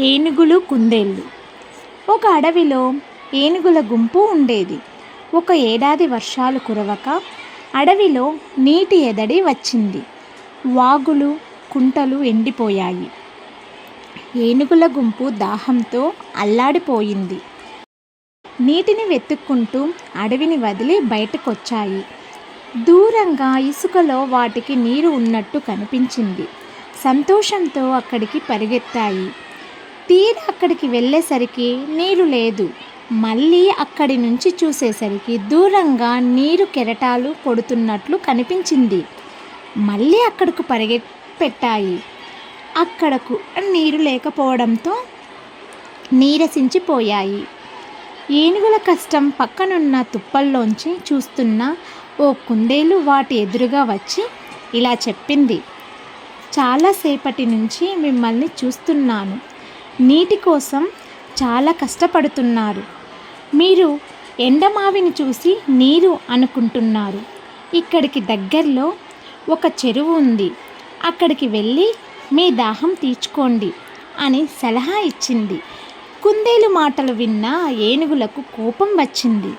ఏనుగులు కుందేళ్ళు ఒక అడవిలో ఏనుగుల గుంపు ఉండేది. ఒక ఏడాది వర్షాలు కురవక అడవిలో నీటి ఎదడి వచ్చింది. వాగులు కుంటలు ఎండిపోయాయి. ఏనుగుల గుంపు దాహంతో అల్లాడిపోయింది. నీటిని వెతుక్కుంటూ అడవిని వదిలి బయటకొచ్చాయి. దూరంగా ఇసుకలో వాటికి నీరు ఉన్నట్టు కనిపించింది. సంతోషంతో అక్కడికి పరిగెత్తాయి. తీరా అక్కడికి వెళ్ళేసరికి నీరు లేదు. మళ్ళీ అక్కడి నుంచి చూసేసరికి దూరంగా నీరు కెరటాలు కొడుతున్నట్లు కనిపించింది. మళ్ళీ అక్కడకు పరిగె పెట్టాయి అక్కడకు నీరు లేకపోవడంతో నీరసించిపోయాయి. ఏనుగుల కష్టం పక్కనున్న తుప్పల్లోంచి చూస్తున్న ఓ కుందేలు వాటి ఎదురుగా వచ్చి ఇలా చెప్పింది. చాలాసేపటి నుంచి మిమ్మల్ని చూస్తున్నాను. నీటి కోసం చాలా కష్టపడుతున్నారు. మీరు ఎండమావిని చూసి నీరు అనుకుంటున్నారు. ఇక్కడికి దగ్గరలో ఒక చెరువు ఉంది. అక్కడికి వెళ్ళి మీ దాహం తీర్చుకోండి అని సలహా ఇచ్చింది. కుందేలు మాటలు విన్న ఏనుగులకు కోపం వచ్చింది.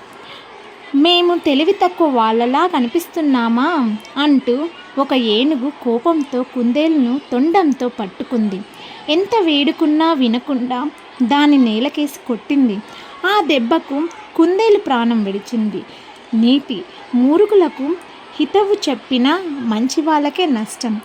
మేము తెలివి తక్కువ వాళ్ళలా కనిపిస్తున్నామా? అంటూ ఒక ఏనుగు కోపంతో కుందేలును తొండంతో పట్టుకుంది. ఎంత వేడుకున్నా వినకుండా దాని నేలకేసి కొట్టింది. ఆ దెబ్బకు కుందేలు ప్రాణం విడిచింది. నీటి మూరుకులకు హితవు చెప్పిన మంచి వాళ్ళకే నష్టం.